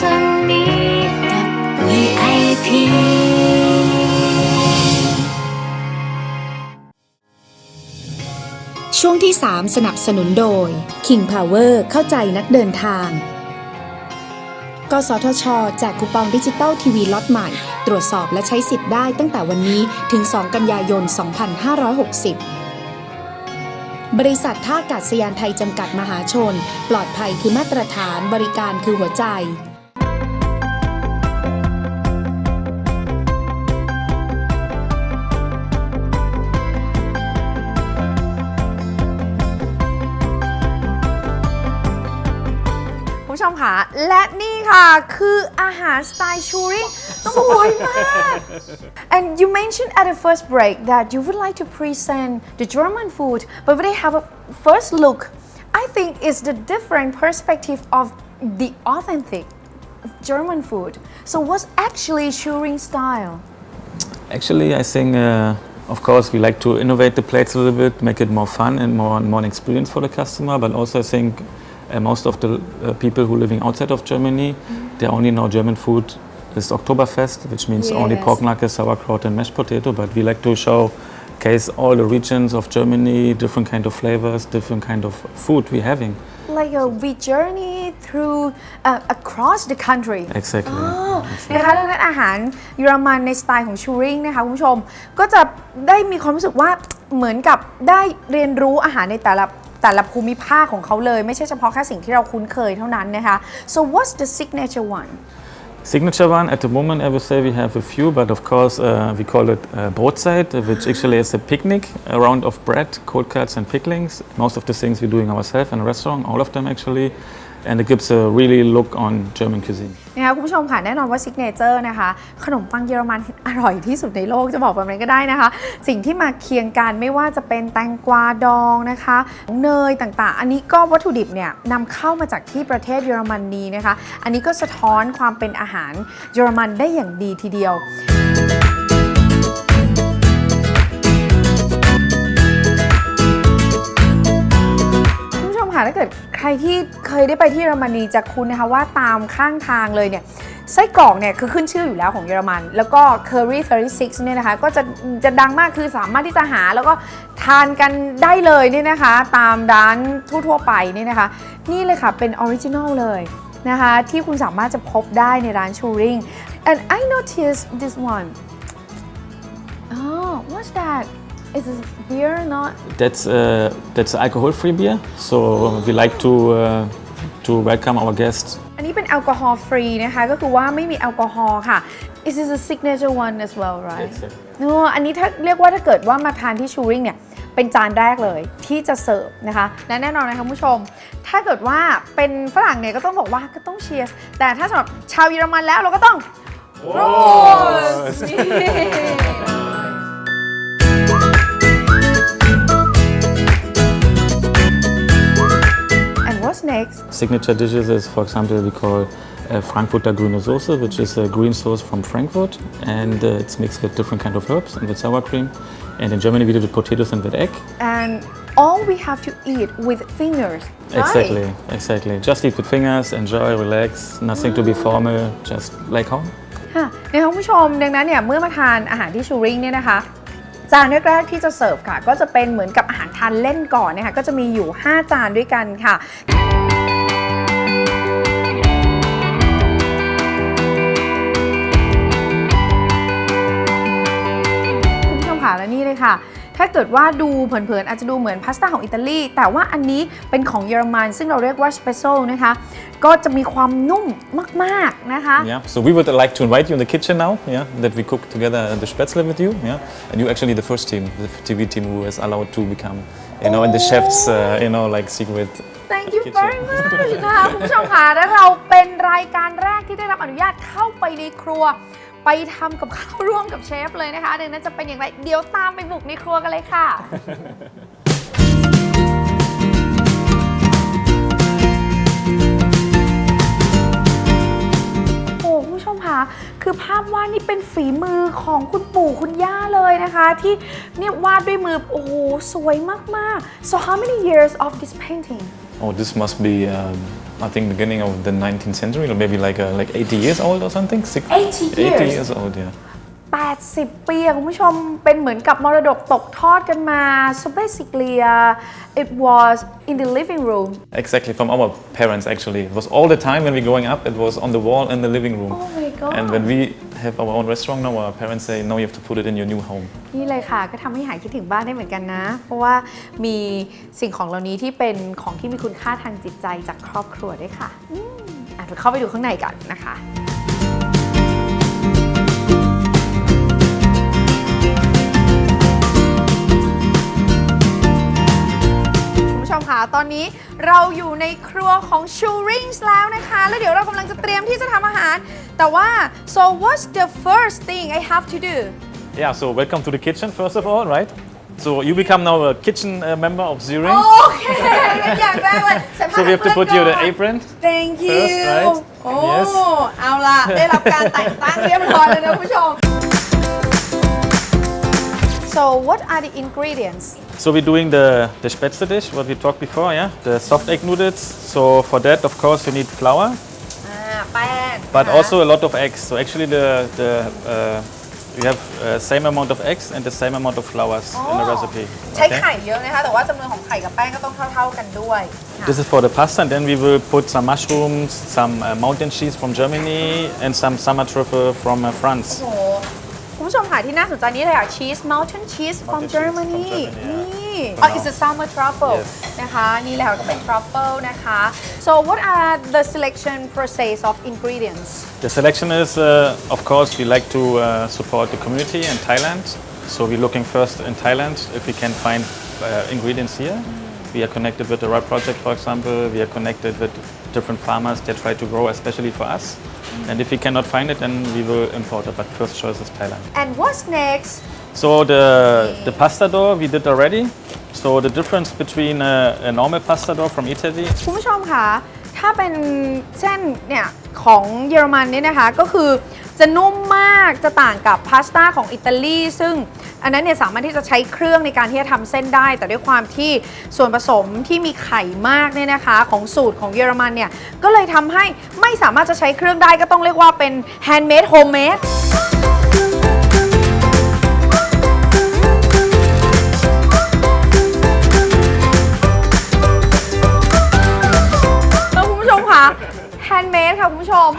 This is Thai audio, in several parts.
สนิทกับ VIP ช่วงที่ 3 สนับสนุนโดย King Power เข้าใจนักเดินทาง กสทช แจกคูปองดิจิตอลทีวีล็อตใหม่ ตรวจสอบและใช้สิทธิ์ได้ตั้งแต่วันนี้ถึง 2 กันยายน 2560บริษัทท่าอากาศยานไทยจำกัดมหาชน ปลอดภัยคือมาตรฐานบริการคือหัวใจ มค่ะ และนี่ค่ะคืออาหารสไตล์ชูริสวยมาก and you mentioned at the first break that you would like to present the German food but we have a first look I think it's the different perspective of the authentic German food so what's actually Schuring style Actually, I think, uh, of course, we like to innovate the plates a little bit, make it more fun and more, more an experience for the customer. But also, I think uh, most of the uh, people who are living outside of Germany, they only know German food is Oktoberfest, which means only Yes. pork knuckle, sauerkraut, and mashed potato. But we like to showcase all the regions of Germany, different kind of flavors, different kind of food we're having. like a we journey through uh, across the country Exactly. นะคะดังนั้นอาหารเยอรมันในสไตล์ของชูริงนะคะคุณผู้ชม ก็จะได้มีความรู้สึกว่าเหมือนกับได้เรียนรู้อาหารในแต่ละ แต่ละภูมิภาคของเขาเลย ไม่ใช่เฉพาะแค่สิ่งที่เราคุ้นเคยเท่านั้นนะคะ so what's the signature one Signature one at the moment, I would say we have a few, but of course uh, we call it uh, Brotzeit, uh, which actually is a picnic, a round of bread, cold cuts, and picklings. Most of the things we're doing ourselves in a restaurant, all of them actually, and it gives a really look on German cuisine. นะคะคุณผู้ชมค่ะแน่นอนว่าซิกเนเจอร์นะคะ ขนมปังเยอรมันอร่อยที่สุดในโลกจะบอกแบบนั้นก็ได้นะคะ สิ่งที่มาเคียงกันไม่ว่าจะเป็นแตงกวาดองนะคะเนยต่างๆ อันนี้ก็วัตถุดิบเนี่ยนำเข้ามาจากที่ประเทศเยอรมนีนะคะ อันนี้ก็สะท้อนความเป็นอาหารเยอรมันได้อย่างดีทีเดียว ค่ะถ้าเกิดใครที่เคยได้ไปที่เยอรมนีจะคุ้นนะคะว่าตามข้างทางเลยเนี่ยไส้กรอกเนี่ยคือขึ้นชื่ออยู่แล้วของเยอรมัน แล้วก็ Curry 36เนี่ยนะคะก็จะจะดังมากคือสามารถที่จะหาแล้วก็ทานกันได้เลยเนี่ยนะคะ ตามร้านทั่วๆไปเนี่ยนะคะ นี่เลยค่ะเป็นออริจินอลเลยนะคะที่คุณสามารถจะพบได้ในร้านชูริง and I noticed this one oh what's that is this beer not That's uh, that's alcohol-free beer, so we like to uh, to welcome our guests อันนี้เป็นแอลกอฮอล์ฟรีนะคะ ก็คือว่าไม่มีแอลกอฮอล์ค่ะ Is this a signature one as well right Exactly. เนอะอันนี้ถ้าเรียกว่าถ้าเกิดว่ามาทานที่ชูริงเนี่ย เป็นจานแรกเลยที่จะเสิร์ฟนะคะ และแน่นอนนะคะคุณผู้ชม ถ้าเกิดว่าเป็นฝรั่งเนี่ยก็ต้องบอกว่าก็ต้องเชียร์แต่ถ้าสำหรับชาวเยอรมันแล้วเราก็ต้องโรส what's next Signature dishes is, for example, we call uh, Frankfurter grüne Soße, which is a green sauce from Frankfurt, and uh, it's mixed with different kind of herbs and with sour cream. And in Germany, we do the potatoes and with egg. and all we have to eat with fingers right? Exactly, exactly. Just eat with fingers, enjoy, relax, nothing to be formal, just like home. ค่ะนะคะคุณผู้ชมดังนั้นเนี่ยเมื่อมาทานอาหารที่ชูริงเนี่ยนะคะ จานแรกๆที่จะเสิร์ฟค่ะ ก็จะเป็นเหมือนกับอาหารทานเล่นก่อนนะคะก็จะมีอยู่ 5 จานด้วยกันค่ะ ค่ะและนี่เลยค่ะ ถ้าเกิดว่าดูเผินๆอาจจะดูเหมือนพาสต้าของอิตาลี แต่ว่าอันนี้เป็นของเยอรมัน ซึ่งเราเรียกว่าสเปโซนะคะ ก็จะมีความนุ่มมากๆนะคะ Yeah. So we would like to invite you in the kitchen now. Yeah, that we cook together the Spätzle with you. Yeah, and you actually the first team, the TV team who is allowed to become, you know, in the chefs, uh, you know, like secret. Thank you kitchen. very much นะคะคุณผู้ชมค่ะและเราเป็นรายการแรกที่ได้รับอนุญาตเข้าไปในครัว ไปทำกับข้าวร่วมกับเชฟเลยนะคะดังนั้นจะเป็นอย่างไรเดี๋ยวตามไปบุกในครัวกันเลยค่ะ โอ้คุณผู้ชมคะคือภาพวาดนี่เป็นฝีมือของคุณปู่คุณย่าเลยนะคะ ที่เนี่ยวาดด้วยมือ โอ้โห สวยมาก ๆ so how many years of this painting Oh, this must be um, I think beginning of the 19th century, or maybe like uh, like 80 years old or something. Six, 80 years? 80 years old, yeah. 80 ปีอะคุณผู้ชมเป็นเหมือนกับมรดกตกทอดกันมา so basically uh, it was in the living room Exactly, from our parents actually. It was all the time when we growing up, it was on the wall in the living room. Oh my God. And when we have our own restaurant now, our parents say, no, you have to put it in your new home. นี่เลยค่ะ ก็ทำให้หายคิดถึงบ้านได้เหมือนกันนะ เพราะว่ามีสิ่งของเหล่านี้ที่เป็นของที่มีคุณค่าทางจิตใจจากครอบครัวด้วยค่ะอืมอะเดี๋ยวเข้าไปดูข้างในกันนะคะ มคะตอนนี้เราอยู่ในครัวของ Shoe Rings แล้วนะคะ แล้วเดี๋ยวเรากำลังจะเตรียมที่จะทำอาหาร แต่ว่า so what's the first thing I have to do Yeah, so welcome to the kitchen, first of all, right? So you become now a kitchen uh, member of Zering. โอเคงั้นอย่างแรกเลยใส่ผ้า So we have to กัน put เปื้ you อน the ก่อน apron. Thank you First, right? โอ้ Yes. เอาล่ะ ได้รับการแต่งตั้งเรียบร้อยแล้วนะคุณผู้ชม so what are the ingredients So we're doing the, the Spätzle dish, what we talked before, yeah? The soft egg noodles. So for that, of course, you need flour, อ่าแป้ง but นะคะ also a lot of eggs. So actually the, the uh, you have uh, same amount of eggs and the same amount of flours in the Oh. recipe. ใช้ okay? ไข่เยอะนะคะ แต่ว่าจำนวนของไข่กับแป้งก็ต้องเท่า ๆกันด้วยค่ะ This is for the pasta, and then we will put some mushrooms, some uh, mountain cheese from Germany, and some summer truffle from uh, France. โอ้โหคุณ ผู้ชมค่ะที่น่าสนใจนี่เลยค่ะ cheese mountain cheese from Mountain cheese Germany from Germany, นี่ yeah. อ๋อ it's a summer truffle Yes. นะคะ นี่แหละก็เป็น truffle นะคะ so what are the selection process of ingredients The selection is, uh, of course, we like to uh, support the community in Thailand. So we're looking first in Thailand if we can find uh, ingredients here. We are connected with the right project, for example. We are connected with different farmers that try to grow, especially for us. And if we cannot find it, then we will import it. But first choice is Thailand. and what's next So the the pasta dough we did already. So the difference between a, a normal pasta dough from Italy คุณผู้ชมคะถ้าเป็นเส้นเนี่ยของเยอรมันเนี่ยนะคะ ก็คือ จะนุ่มมากจะต่างกับพาสต้าของอิตาลีซึ่งอันนั้นเนี่ยสามารถที่จะใช้เครื่องในการที่จะทำเส้นได้ แต่ด้วยความที่ส่วนผสมที่มีไข่มากเนี่ยนะคะ ของสูตรของเยอรมันเนี่ยก็เลยทำให้ไม่สามารถจะใช้เครื่องได้ก็ต้องเรียกว่าเป็นแฮนด์เมดโฮมเมดแล้วคุณผู้ชมคะแฮนด์เมดค่ะคุณผู้ชม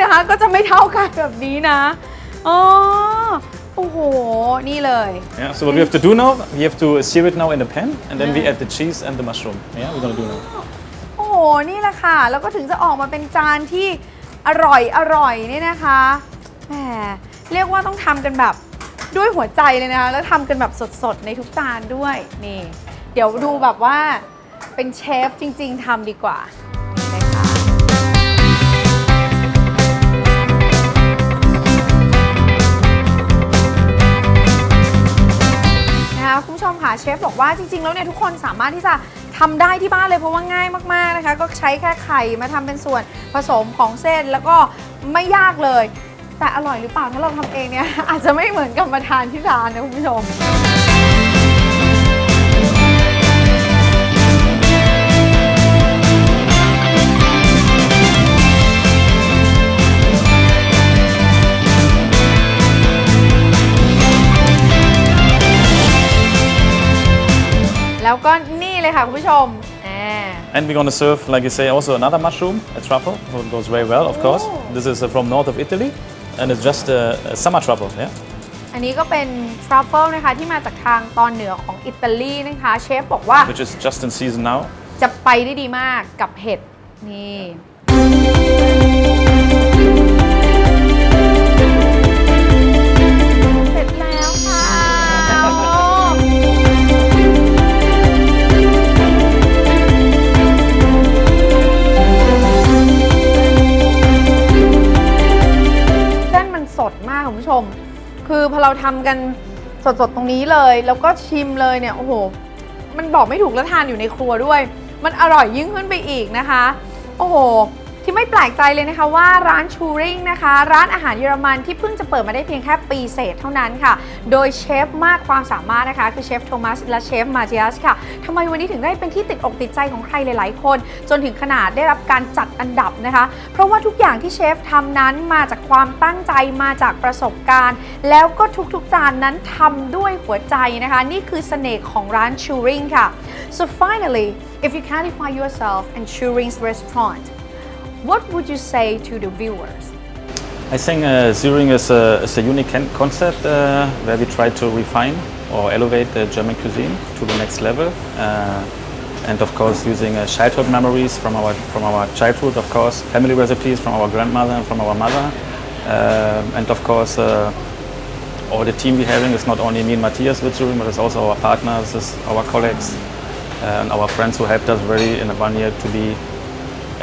นะคะก็จะไม่เท่ากันแบบนี้นะอ๋อโอ้โห นี่เลย Yeah, so what we have to do now, we have to sear it now in a pan, and then we add the cheese and the mushroom. Yeah, we're gonna do now. โอ้โห นี่แหละค่ะ แล้วก็ถึงจะออกมาเป็นจานที่อร่อยอร่อยนี่นะคะแหมเรียกว่าต้องทำกันแบบด้วยหัวใจเลยนะคะ แล้วทำกันแบบสดๆ ในทุกจานด้วย นี่ เดี๋ยวดูแบบว่าเป็นเชฟจริง ๆทำดีกว่า คุณผู้ชมค่ะเชฟบอกว่าจริง ๆ แล้วเนี่ยทุกคนสามารถที่จะทำได้ที่บ้านเลยเพราะว่าง่ายมากๆนะคะ ก็ใช้แค่ไข่มาทำเป็นส่วนผสมของเส้นแล้วก็ไม่ยากเลย แต่อร่อยหรือเปล่าถ้าเราทำเองเนี่ยอาจจะไม่เหมือนกับมาทานที่ร้านนะคุณผู้ชม แล้วก็นี่เลยค่ะคุณผู้ชมอ่า And we're gonna serve, like you say, also another mushroom, a truffle. So it goes very well, of course. Oh. This is uh, from north of Italy, and it's just a, a summer truffle. Yeah. อันนี้ก็เป็นทรัฟเฟิลนะคะที่มาจากทางตอนเหนือของอิตาลีนะคะเชฟบอกว่า which is just in season now. จะไปได้ดีมากกับเห็ดนี่ พอเราทำกันสดๆตรงนี้เลย แล้วก็ชิมเลยเนี่ยโอ้โห มันบอกไม่ถูกแล้วทานอยู่ในครัวด้วย มันอร่อยยิ่งขึ้นไปอีกนะคะ โอ้โห ที่ไม่แปลกใจเลยนะคะว่าร้านชูริงนะคะ ร้านอาหารเยอรมันที่เพิ่งจะเปิดมาได้เพียงแค่ปีเศษเท่านั้นค่ะ โดยเชฟมากความสามารถนะคะ คือเชฟโทมัสและเชฟมาเจียสค่ะทำไมวันนี้ถึงได้เป็นที่ติดอกติดใจของใครหลาย ๆ คน จนถึงขนาดได้รับการจัดอันดับนะคะ เพราะว่าทุกอย่างที่เชฟทำนั้นมาจากความตั้งใจมาจากประสบการณ์ แล้วก็ทุกๆจานนั้นทำด้วยหัวใจนะคะ นี่คือเสน่ห์ของร้านชูริงค่ะ so finally if you can define yourself in Churing's restaurant what would you say to the viewers I think uh, Züring is a, is a unique concept uh, where we try to refine or elevate the German cuisine to the next level. Uh, and of course, using uh, childhood memories from our, from our childhood, of course, family recipes from our grandmother and from our mother. Uh, and of course, uh, all the team we're having is not only me and Matthias with Züring, but it's also our partners, it's our colleagues, uh, and our friends who helped us very in one year to be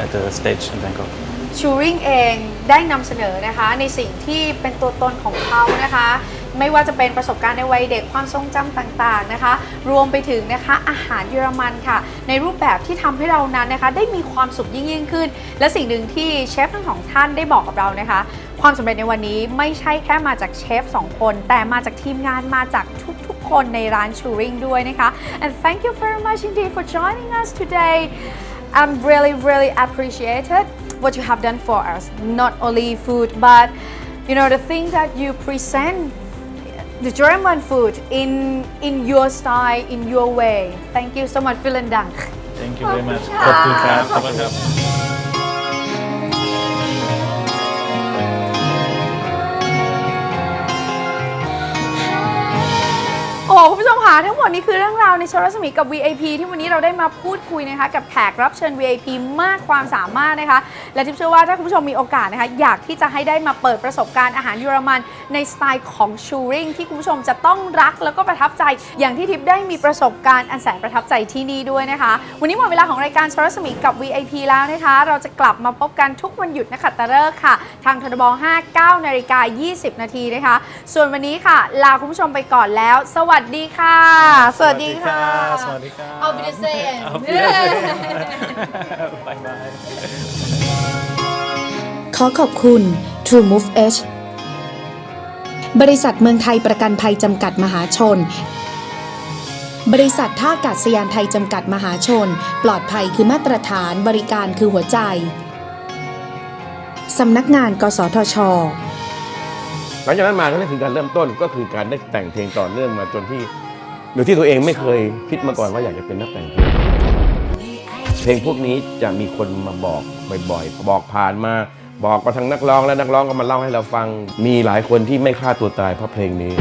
at the stage in Bangkok. ชูริงเองได้นำเสนอนะคะในสิ่งที่เป็นตัวตนของเขานะคะ ไม่ว่าจะเป็นประสบการณ์ในวัยเด็กความทรงจำต่างๆนะคะ รวมไปถึงนะคะอาหารเยอรมันค่ะ ในรูปแบบที่ทำให้เรานั้นนะคะ ได้มีความสุขยิ่งยิ่งขึ้น และสิ่งหนึ่งที่เชฟทั้งสองท่านได้บอกกับเรานะคะ ความสำเร็จในวันนี้ไม่ใช่แค่มาจากเชฟสองคน แต่มาจากทีมงานมาจากทุกๆคนในร้านชูริงด้วยนะคะ and thank you very much indeed for joining us today I'm really really appreciated what you have done for us not only food but you know the thing that you present the German food in in your style in your way thank you so much vielen Dank Thank you very much. ขอบคุณค่ะ ขอบคุณครับ โอ้คุณผู้ชมคะทั้งหมดนี้คือเรื่องราวในชรัศมีกับ VIP ที่วันนี้เราได้มาพูดคุยนะคะ กับแขกรับเชิญ VIP มากความสามารถนะคะ และทิพย์เชื่อว่าถ้าคุณผู้ชมมีโอกาสนะคะ อยากที่จะให้ได้มาเปิดประสบการณ์อาหารเยอรมันในสไตล์ของชูริงที่คุณผู้ชมจะต้องรักแล้วก็ประทับใจ อย่างที่ทิพย์ได้มีประสบการณ์อันแสนประทับใจที่นี่ด้วยนะคะ วันนี้หมดเวลาของรายการชรัศมีกับ VIP แล้วนะคะ เราจะกลับมาพบกันทุกวันหยุดนะคะตะเลิกษ์ค่ะ ทางททบ5 9นาฬิกา20 นาทีนะคะ ส่วนวันนี้ค่ะ ลาคุณผู้ชมไปก่อนแล้ว สวัสดีค่ะ สวัสดีค่ะ สวัสดีครับ Auf Wiedersehen Auf Wiedersehen. bye bye. ขอขอบคุณ True Move Edge บริษัทเมืองไทยประกันภัยจำกัดมหาชน บริษัทท่าอากาศยานไทยจำกัดมหาชน ปลอดภัยคือมาตรฐานบริการคือหัวใจ สำนักงาน กสทช หลังจากนั้นมาก็นั่นคือการเริ่มต้นก็คือการได้แต่งเพลงต่อเนื่องมาจนที่โดยที่ตัวเองไม่เคยคิดมาก่อนว่าอยากจะเป็นนักแต่งเพลงเพลงพวกนี้จะมีคนมาบอกบ่อยๆบอกผ่านมา บอกมาทางนักร้องและนักร้องก็มาเล่าให้เราฟัง มีหลายคนที่ไม่ฆ่าตัวตายเพราะเพลงนี้